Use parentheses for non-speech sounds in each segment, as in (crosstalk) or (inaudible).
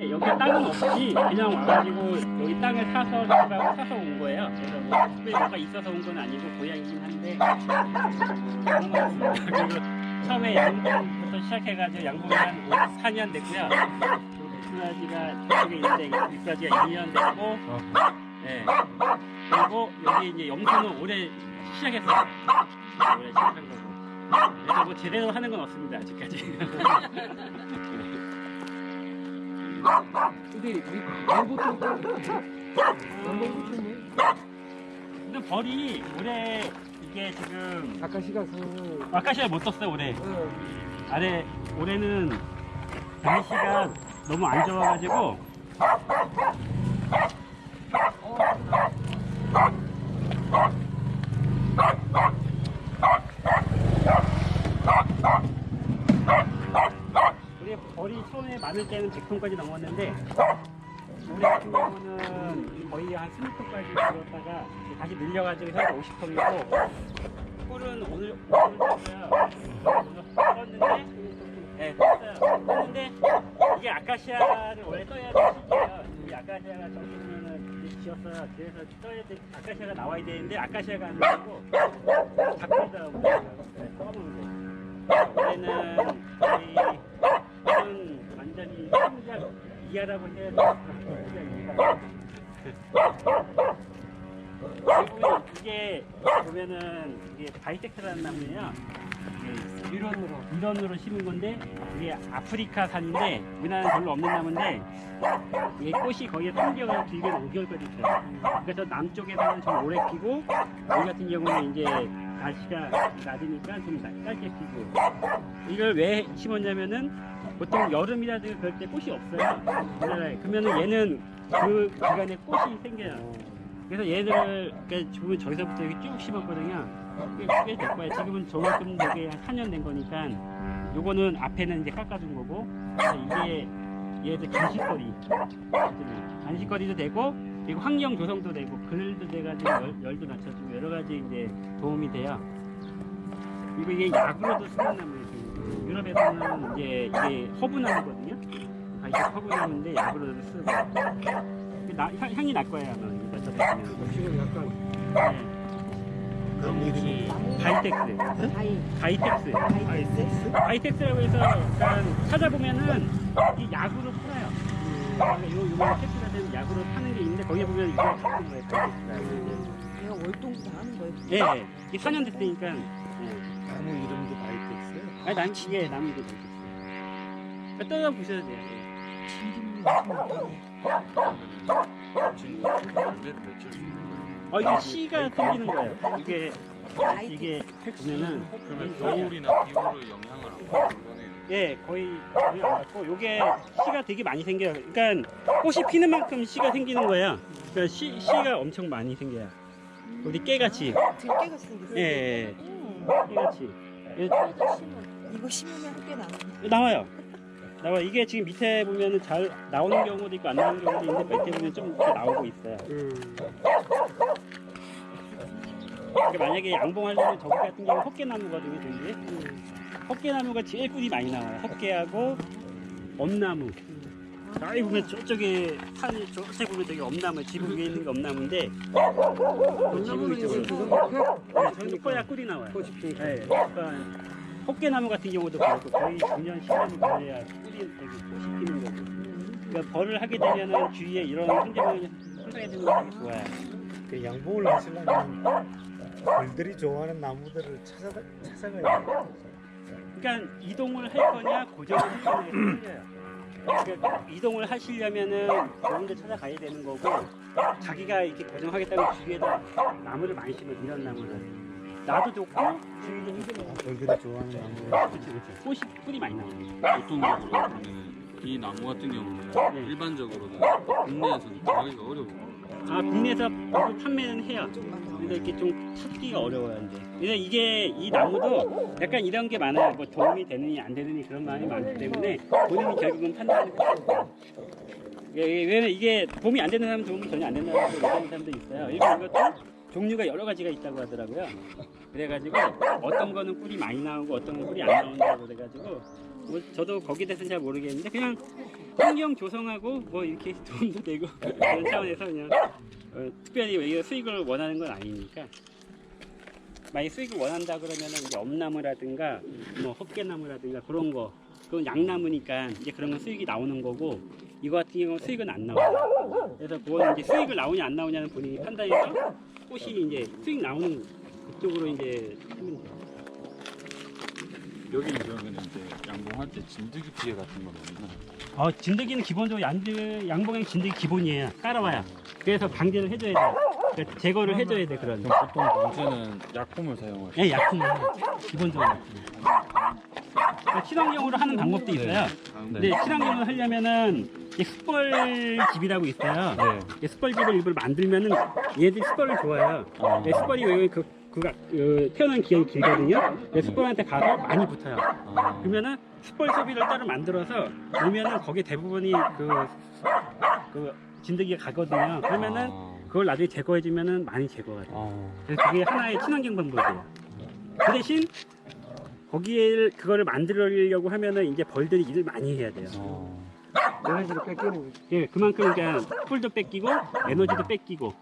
여기 땅은 없이 그냥 와가지고 여기 땅을 사서 집하고 사서 온 거예요. 그래서 뭐 특별히 뭐가 있어서 온 건 아니고 고향이긴 한데 그런 거 같습니다. 그리고 처음에 양봉부터 시작해가지고 양봉이 한 4년 됐고요. 미꾸라지가 저쪽에 있는데 미꾸라지가 2년 됐고 네. 그리고 여기 이제 염소는 올해 시작했어요. 올해 시작한 거고. 그래서 뭐 제대로 하는 건 없습니다 아직까지. (laughs) 근데 양보통네 근데 벌이 올해 이게 지금 아까시가 상을 아카시아 못 썼어요 올해. 아래 올해는 날씨가 너무 안 좋아가지고 우리 벌이 처음에 많을 때는 100톤까지 넘었는데 올해 같은 경우는 거의 한 20톤까지 들었다가 다시 늘려가지고 현재 50톤이고 꿀은 오늘 오늘 떴는데 네. 떴는데 이게 아카시아를 원래 떠야 될 시기예요. 이 아카시아가 이제 지었어요. 그래서 떠야 돼 아카시아가 나와야 되는데 아카시아가 안 나오고. 네, 떠먹는 거. 올해는 거의 꿀은 완전히 이하라고 해야. 그리고 이게 보면은 이게 바이텍스라는 나무예요. 이게 일원으로 일원으로 심은 건데 이게 아프리카 산인데 우리나라는 별로 없는 나무인데 이게 꽃이 거의 3개월 길게는 5개월까지 있어요. 그래서 남쪽에서는 좀 오래 피고 여기 같은 경우는 이제 날씨가 낮으니까 좀 나- 짧게 피고 이걸 왜 심었냐면은 보통 여름이라든가 그럴 때 꽃이 없어요. 우리나라에. 그러면은 얘는 그 기간에 꽃이 생겨요. 그래서 얘들을 그러니까 저기서부터 여기 쭉 심었거든요. 꽤 될 거예요. 지금은 저만큼 되게 한 4년 된 거니까 요거는 앞에는 이제 깎아준 거고 이게 얘들 간식거리 간식거리도 되고 그리고 환경 조성도 되고 그늘도 돼가지고 열, 열도 낮춰주고 여러 가지 이제 도움이 돼요. 그리고 이게 약으로도 쓰는 나무예요. 유럽에서는 이제 이게 허브나무거든요. 아, 이게 허브나무인데 약으로도 쓰고 그 나, 향, 향이 날 거예요. 아마 이거. 지금 약간 네. 그럼 이름이 바이텍스. 바이 바이텍스. 바이텍스? 바이텍스라고 해서 일단 찾아보면은 이 약으로 팔아요. 그러니까 요 요거 텍스가 되는 약으로 파는 게 있는데 거기에 보면 이거 같은 거예요. 바이텍스라고. 내가 월동부터 하는 거예요. 예, 예. 이게 4년 됐으니까. 예. 나무 이름도. 아니 난 예, 남은 게 바이텍스. 떠다 보셔야 돼요. 예. 어 이게 씨가 생기는 거예요. 이게 이게 보면은 그러면 겨울이나 비오를 영향을 안 받는 거네요. 예, 거의 거의 안 받고 요게 씨가 되게 많이 생겨요. 그러니까 꽃이 피는 만큼 씨가 생기는 거예요. 그러니까 씨, 씨가 엄청 많이 생겨요. 우리 깨같이. 들깨가 생겼어. 예, 예, 음. 예. 깨같이. 예, 이거 심으면 꽤 나오네. 나와요. 나와. 이게 지금 밑에 보면은 잘 나오는 경우도 있고 안 나오는 경우도 있는데 밑에 보면 좀 이렇게 나오고 있어요. 그러니까 만약에 양봉하려면 저기 같은 경우 헛개나무거든요, 저기. 헛개나무가 제일 꿀이 많이 나와요. 헛개하고 엄나무. 저기 보면 저쪽에 산 저쪽에 보면 저기 엄나무 지붕 위에 있는 게 엄나무인데 그 지붕 이쪽으로 네, 저기 커야 꿀이 나와요. 네, 그러니까 헛개나무 같은 경우도 그렇고 거의 9년 10년이 걸려야 되고 꽃이 피는 거고. 그러니까 벌을 하게 되면은 주위에 이런 환경을 형성해 주는 게 되게 좋아요. 그 양봉을 하시려면 벌들이 좋아하는 나무들을 찾아 찾아가야 돼요. 그러니까 이동을 할 거냐 고정을 할 거냐에 틀려요. 그러니까 이동을 하시려면은 좋은 데 찾아가야 되는 거고 자기가 이렇게 고정하겠다면 주위에다 나무를 많이 심어 이런 나무를 나도 좋고 주위도 힘들어. 벌들이 좋아하는 나무. 그렇지 그렇지. 꽃이 꿀이 많이 나와요. 보통적으로 그러면은 이 나무 같은 경우는 네. 일반적으로는 국내에서는 구하기가 어려워요. 아 국내에서 모두 판매는 해요. 근데 이렇게 좀 찾기가 어려워요 이제. 근데 이게 이 나무도 약간 이런 게 많아요. 뭐 도움이 되느니 안 되느니 그런 말이 많기 때문에 본인이 결국은 판단을. 예, 예, 왜냐면 이게 도움이 안 되는 사람은 도움이 전혀 안 된다고 얘기하는 사람도 있어요. 이거 이것도 종류가 여러 가지가 있다고 하더라고요. 그래가지고 어떤 거는 꿀이 많이 나오고 어떤 건 꿀이 안 나온다고 그래가지고 뭐 저도 거기에 대해서는 잘 모르겠는데 그냥 환경 조성하고 뭐 이렇게 (laughs) 돈도 내고 그런 차원에서 그냥 어, 특별히 수익을 원하는 건 아니니까 만약 수익을 원한다 그러면은 이제 엄나무라든가 뭐 헛개나무라든가 그런 거 그건 양나무니까 이제 그런 건 수익이 나오는 거고 이거 같은 경우는 수익은 안 나와요. 그래서 그거는 이제 수익을 나오냐 안 나오냐는 본인이 판단해서 꽃이 이제 수익 나오는 그쪽으로 이제 하면 돼요. 여기는 그러면 이제 양봉할 때 진드기 피해 같은 건 없나? 어, 진드기는 기본적으로 양봉행 진드기 기본이에요. 깔아와야. 그래서 방제를 해줘야 돼. 그러니까 제거를 해줘야 돼, 그런. 그럼 보통 방제는 약품을 사용하시죠? 예, 약품을. 기본적으로 약품. 그러니까 친환경으로 하는 방법도 있어요. 근데 친환경을 하려면은 이 숯벌집이라고 있어요. 네. 이 숯벌집을 일부러 만들면은 얘들이 숯벌을 좋아해요. 아, 이 숯벌이 여기 그, 그, 그 태어난 기간이 길거든요. 이 숯벌한테 가서 많이 붙어요. 아, 그러면은 숯벌 소비를 따로 만들어서 놓으면은 거기 대부분이 그, 그 진드기가 가거든요. 그러면은 아, 그걸 나중에 제거해주면은 많이 제거가 돼요. 아, 그래서 그게 하나의 친환경 방법이에요. 그 대신 거기에 그거를 만들려고 하면은 이제 벌들이 일을 많이 해야 돼요. 아. 에너지를 뺏기는 거지. 예, 그만큼 그러니까 풀도 뺏기고 에너지도 뺏기고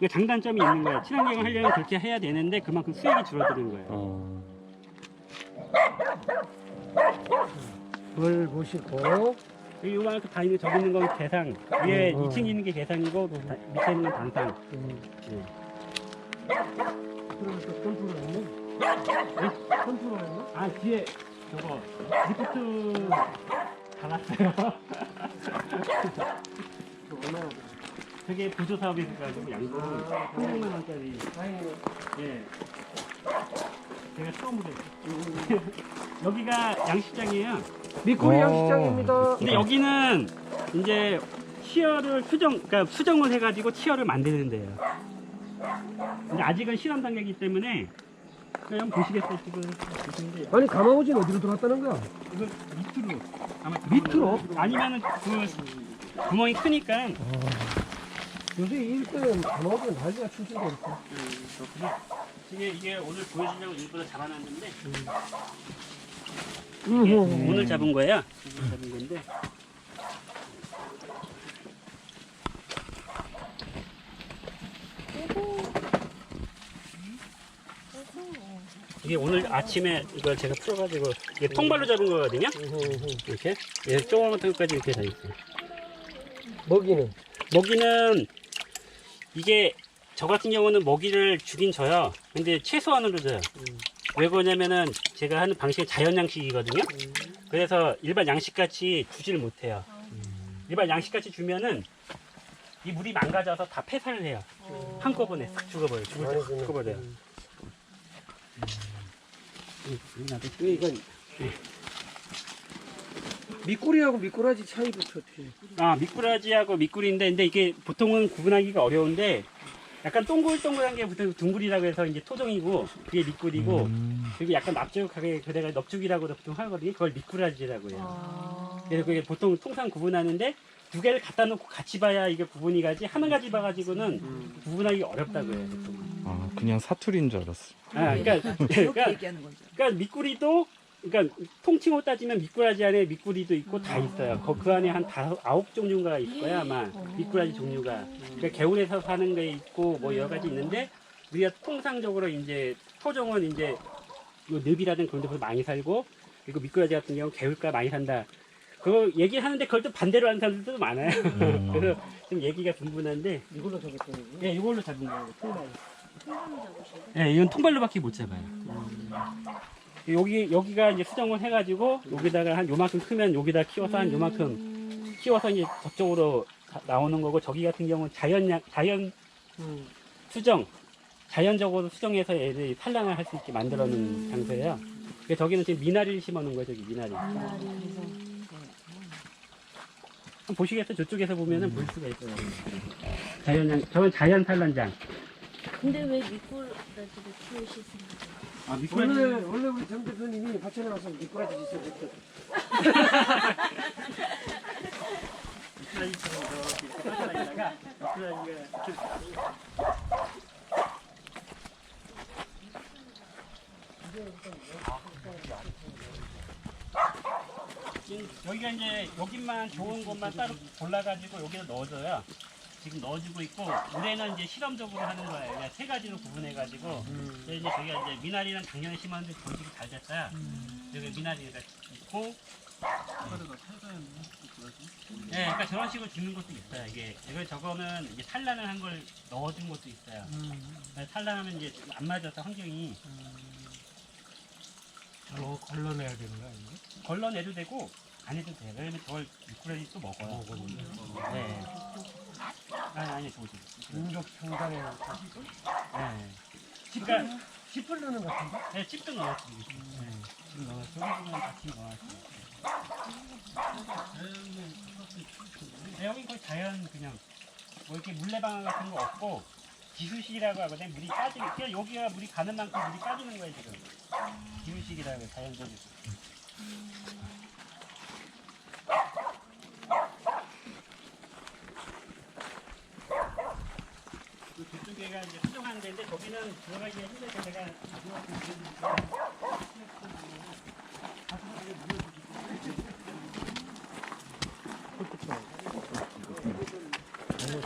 그 장단점이 있는 거예요. 친환경을 하려면 그렇게 해야 되는데 그만큼 수익이 줄어드는 거예요. 어. 그걸 보시고 여기 요만큼 다 있는 저기 있는 건 개상 위에 음. 2층 있는 게 개상이고 다- 밑에 있는 건 단상. 음. 예. 그러면 또 컨트롤 했네. 컨트롤 했네. 아 뒤에 저거 리프트 달았어요. 얼마나 돼? 그게 보조 사업이 돼가지고 양도 300만 원짜리. 다행이네. 예. 제가 처음으로 했어요. 여기가 양식장이에요. 미꾸리 어. 양식장입니다. 근데 여기는 이제 티어를 수정, 그러니까 수정을 해가지고 티어를 만드는 데예요. 근데 아직은 실험 단계이기 때문에 그냥 보시겠어요 지금 보시는데 아니 가마우지는 어디로 들어갔다는 거야? 이거 밑으로 아마 밑으로? 아니면은 그 구멍이 크니까 요새 일대는 가마우지는 난리가 춤추고 있어. 이게 이게 오늘 보여주려고 일부러 잡아놨는데 음, 음. 오늘 잡은 거야. 오늘 잡은 건데. 이게 오늘 아침에 이걸 제가 풀어가지고 이게 통발로 잡은 거거든요. 음, 음, 음. 이렇게 예, 조그만 것까지 이렇게 다 있어요. 먹이는 먹이는 이게 저 같은 경우는 먹이를 주긴 줘요. 근데 최소한으로 줘요. 왜 그러냐면은 제가 하는 방식이 자연 양식이거든요. 그래서 일반 양식 같이 주지를 못해요. 일반 양식 같이 주면은 이 물이 망가져서 다 폐사를 해요. 한꺼번에 싹 죽어버려요. 죽을 때. 죽어버려요. 음. 나도 이건 미꾸리하고 미꾸라지 차이도 좋지. 아 미꾸라지하고 미꾸리인데 근데 이게 보통은 구분하기가 어려운데 약간 동글동글한 게 보통 둥글이라고 해서 이제 토종이고 그게 미꾸리고 음. 그리고 약간 납죽하게 그래가 넙죽이라고도 보통 하거든요. 그걸 미꾸라지라고 해요. 아. 그래서 그게 보통 통상 구분하는데 두 개를 갖다 놓고 같이 봐야 이게 구분이 가지 한 가지 봐가지고는 구분하기 어렵다고 해요. 보통. 아, 그냥 사투리인 줄 알았어. 아, 그러니까, 이렇게 그러니까, 얘기하는 거죠. 그러니까 미꾸리도 그러니까 통칭으로 따지면 미꾸라지 안에 미꾸리도 있고 다 있어요. 거- 그 안에 한 다섯 아홉 종류가 있을 거야 아마 미꾸라지 종류가. 그러니까 개울에서 사는 게 있고 뭐 여러 가지 있는데 우리가 통상적으로 이제 토종은 이제 요 늪이라든 그런 데서 많이 살고 그리고 미꾸라지 같은 경우 개울가 많이 산다. 그거 얘기하는데 그걸 또 반대로 하는 사람들도 많아요. 음. (laughs) 그래서 좀 얘기가 분분한데 이걸로 잡았더니. 예, 이걸로 잡은 거예요. 통발. 예, 이건 통발로밖에 못 잡아요. 여기 여기가 이제 수정을 해가지고 여기다가 한 요만큼 크면 여기다 키워서 한 요만큼 키워서 이제 저쪽으로 가- 나오는 거고 저기 같은 경우는 자연 양- 자연 음. 수정 자연적으로 수정해서 애들이 산란을 할 수 있게 만들어 놓은 장소예요. 그래서 저기는 지금 미나리를 심어 놓은 거예요, 저기 미나리. 보시겠어요? 저쪽에서 보면은 볼 수가 있어요. 자연 양, 저건 자연 산란장. 근데 왜 미꾸라지를 키우실 생각이에요? 아, 원래 원래 우리 정 대표님이 하천에 와서 미꾸라지 짓을 했거든. 미꾸라지처럼 미꾸라지가 이렇게 지금 여기가 이제 여기만 좋은 것만 따로 골라가지고 여기다 넣어줘요. 지금 넣어주고 있고 올해는 이제 실험적으로 하는 거예요. 그냥 세 가지로 구분해가지고 그래서 이제 저기가 이제 미나리는 작년에 심었는데 조직이 잘 됐어요. 여기 미나리가 있고 네, 그러니까 저런 식으로 짓는 것도 있어요. 이게 이거 저거는 이제 산란을 한 걸 넣어준 것도 있어요. 산란하면 이제 안 맞아서 환경이 어, 걸러내야 되는 거 아니에요? 걸러내도 되고 안 해도 돼요. 왜냐면 저걸 미꾸라지 또 먹어요. 네. 아니 아니 저거 저거. 민족 평단에 네. 그러니까 짚을 넣는 것 같은데? 네, 칩도 넣었지. 네. 지금 넣었어. 보면 같이 넣었어. 네, 여기 거의 자연 그냥 뭐 이렇게 물레방아 같은 거 없고 지수식이라고 하거든. 물이 빠지는 그냥 여기가 물이 가는 만큼 물이 빠지는 거예요 지금. 지수식이라고 해요, 자연적으로. 그 저쪽에가 이제 수정하는 데인데 거기는 들어가기가 힘들어서 제가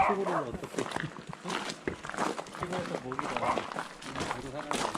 시골은 어떻게? 시골에서 모기가 바로 살아요. 신기하다.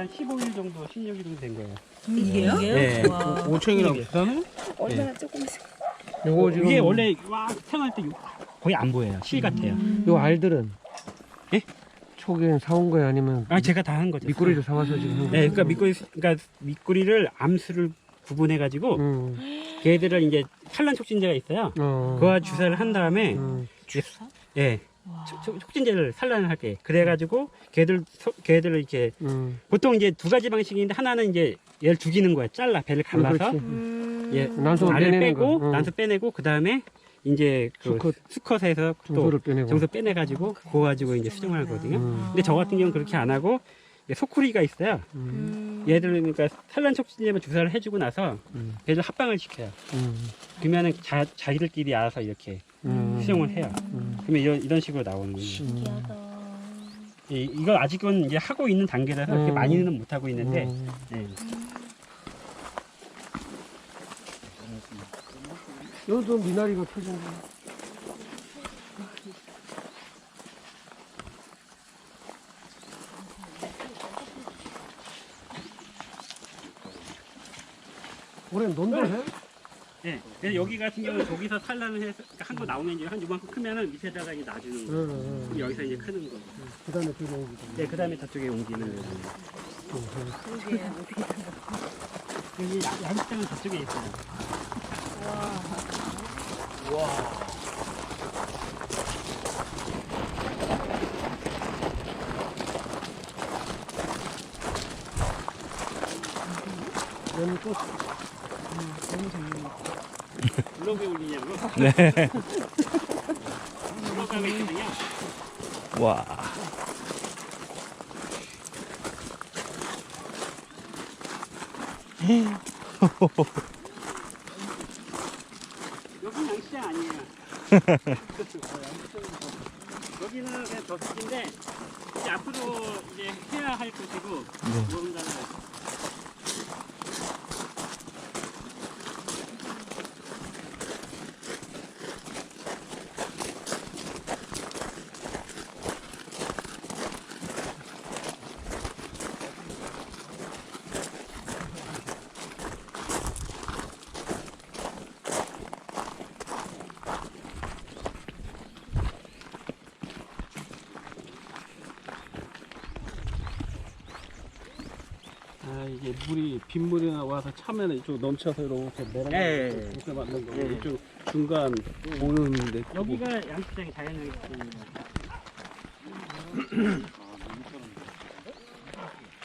한 15일 정도, 16일 정도 된 거예요. 이게요? 네. 5층이나 비싸네? 얼마나 조금씩. 요거 지금 이게 원래 와 태어날 때 요- 거의 안 보여요. 실 같아요. 요 알들은 예? 초기엔 사온 거야 아니면 아 제가 다 한 거죠. 미꾸리를 사와서 지금 한 네, 거야? 그러니까 미꾸리, 그러니까 미꾸리를 암수를 구분해 가지고 음. 걔들을 이제 산란 촉진제가 있어요. 어. 그와 주사를 한 다음에 음. 주사? 예. 촉- 촉진제를 산란을 할게. 그래가지고 걔들 소- 걔들을 이렇게 음. 보통 이제 두 가지 방식인데 하나는 이제 얘를 죽이는 거야. 잘라 배를 갈라서 그렇지. 음. 예 난소 알을 빼고 거. 어. 난소 빼내고 그 다음에 이제 그 수컷. 수컷에서 또 빼내고. 정서 빼내가지고 그거 가지고 이제 수정을 하거든요. 음. 근데 저 같은 경우는 그렇게 안 하고 소쿠리가 있어요. 음. 얘들 그러니까 산란 촉진제만 주사를 해주고 나서 음. 얘들 합방을 시켜요. 음. 그러면은 자, 자기들끼리 알아서 이렇게 음. 수정을 해요. 음. 그러면 이런, 이런 식으로 나오는 거예요. 신기하다 이, 이거 아직은 이제 하고 있는 단계라서 그렇게 음. 많이는 못 하고 있는데 음. 네. 요도 미나리가 터진 거. 올해 논들 해? 네. 그래서 여기 같은 경우는 저기서 산란을 해서 한 거 나오면 이제 한 요만큼 크면은 밑에다가 이제 놔주는 거. 응, 응. 그럼 여기서 이제 크는 거. 그 다음에 들어오기 네, 그 다음에 저쪽에 옮기는 거. 그게 어떻게 여기 야- 야구장은 저쪽에 있어요. 연꽃 블로그에 올리냐고? 네. 있거든요. 와. 여기는 양시장 아니에요. 여기는 그냥 저쪽인데 이제 앞으로 이제 해야 할 곳이고 무언가를 아 이게 물이 빗물이 나와서 차면은 이쪽 넘쳐서 이렇게 내려가는 예, 예, 예. 이렇게 맞는 거 예, 예. 이쪽 중간 보는데 여기가 양시장이 자연하게 있는 거.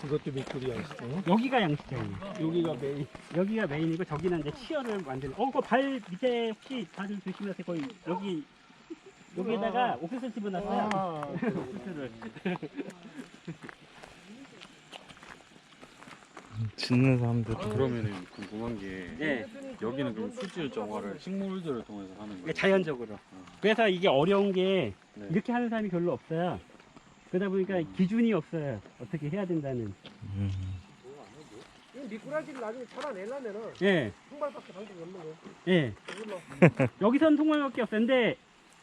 그것도 미꾸리야 있어 여기가 양시장이에요. 여기가 메인 여기가 메인이고 저기는 이제 치어를 만드는. 어, 그 발 밑에 혹시 다들 조심하세요. 거기 여기 여기에다가 옥수수 집어놨어요. 아, 옥수수를. 짓는 사람들. 그러면은 궁금한 게 예, 여기는 그럼 수질 정화를 식물들을 통해서 하는 거예요? 자연적으로. 그래서 이게 어려운 게 네. 이렇게 하는 사람이 별로 없어요. 그러다 보니까 기준이 없어요. 어떻게 해야 된다는. 음. 미꾸라지를 나중에 살아내려면은 예, 통발밖에 방법이 없는 거예요. 예. (laughs) 여기선 통발밖에 없었는데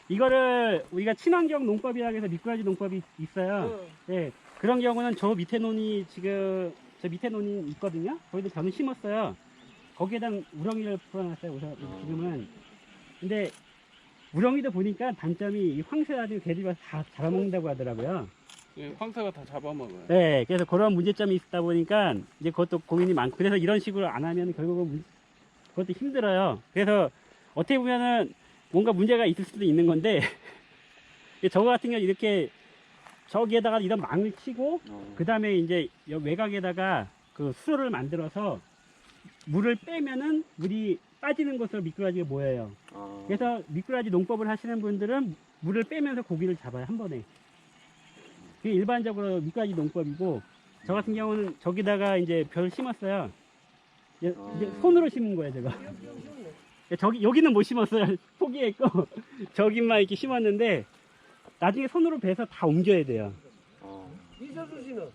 이거를 우리가 친환경 농법이라고 해서 미꾸라지 농법이 있어요. 예. 그런 경우는 저 밑에 논이 지금 저 밑에 논이 있거든요. 거기도 저는 심었어요. 거기에다 우렁이를 풀어놨어요. 우선 지금은. 근데 우렁이도 보니까 단점이 개들이 와서 다 잡아먹는다고 하더라고요. 예, 황사가 다 잡아먹어요. 네, 그래서 그런 문제점이 있다 보니까 이제 그것도 고민이 많고 그래서 이런 식으로 안 하면 결국은 문- 그것도 힘들어요. 그래서 어떻게 보면은 뭔가 문제가 있을 수도 있는 건데 (laughs) 저거 같은 경우 이렇게 저기에다가 이런 망을 치고 어. 그 다음에 이제 여- 외곽에다가 그 수로를 만들어서 물을 빼면은 물이 빠지는 곳으로 미꾸라지가 모여요. 아. 그래서 미꾸라지 농법을 하시는 분들은 물을 빼면서 고기를 잡아요 한 번에. 그게 일반적으로 미꾸라지 농법이고 저 같은 경우는 저기다가 이제 별 심었어요. 이제, 이제 아. 손으로 심은 거예요 제가. 저기 여기는 못 심었어요. (laughs) 포기했고 저기만 이렇게 심었는데 나중에 손으로 베서 다 옮겨야 돼요. 어. 이서수 씨는?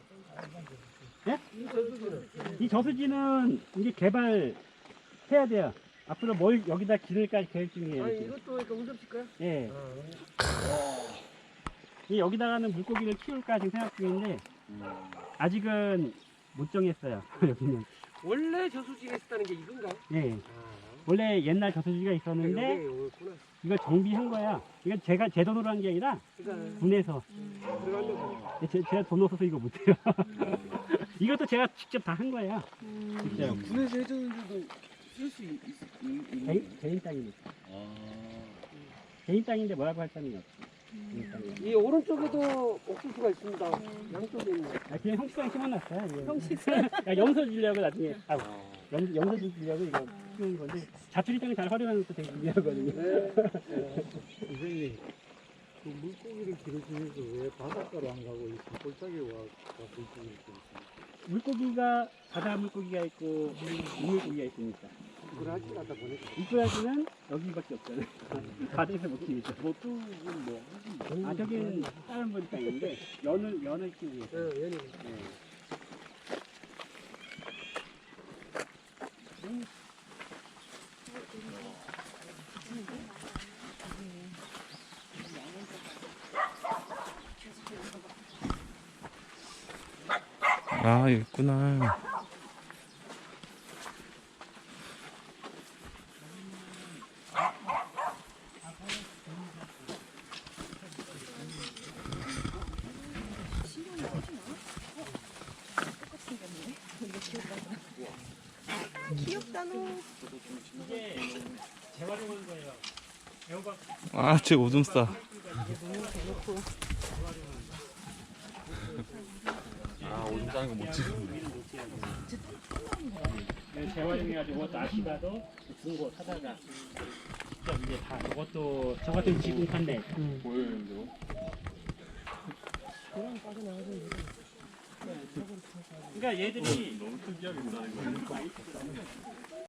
예? 이서수 씨는? 이 저수지는 이제 개발해야 돼요. 앞으로 뭘 여기다 기를까 계획 중이에요. 아니 지금. 이것도 이렇게 운접실까요? 예. 이 여기다가는 물고기를 키울까 지금 생각 중인데 음. 아직은 못 정했어요. (laughs) 여기는. 원래 저수지가 있었다는 게 이건가? 예. 원래 옛날 저수지가 있었는데 여기구나. 이거 정비한 거야. 이거 제가 제 돈으로 한 게 아니라 그러니까 군에서 들어가려고. 제, 제가 돈 없어서 이거 못해요. (laughs) 이것도 제가 직접 다 한 거예요. 진짜 군에서 해줬는데도 쓸 수 있, 있, 개인, 개인 땅이니까. 아. 개인 땅인데 뭐라고 할 사람이 없어. 개인 땅이. 이 오른쪽에도 옥수수가 있습니다. 양쪽에 있는. 아, 그냥 형식상 심어놨어요. 이거. 형식상. (laughs) 야, 염소 주려고 나중에. 아, 아. 염, 염소 주려고 이거 키우는 건데 자투리 땅을 잘 활용하는 것도 되게 중요하거든요. 네. 선생님 그 물고기를 기르시면서 왜 바닷가로 안 가고 이 산골짜기에 와 가서 물고기를 기르세요? 물고기가 바다 물고기가 있고 물고기가 있으니까. 미꾸라지 가다 보니까. 미꾸라지는 여기밖에 없잖아요. (laughs) 바다에서 못 키우죠. 그것도 뭐아 저기는 다른 분 땅인데 연을 연을 키우고 있어요. 예, 연이. 네. 있구나. 아, 제 오줌 싸. 아 오줌 싸는 거 못 찍었네. 네, 재활용해 가지고 이것도 아시다도 중고 사다가 직접 이게 다 이것도 저 같은 지금 판매 보여요 그러니까 얘들이 너무 특이하게 싸는 거예요.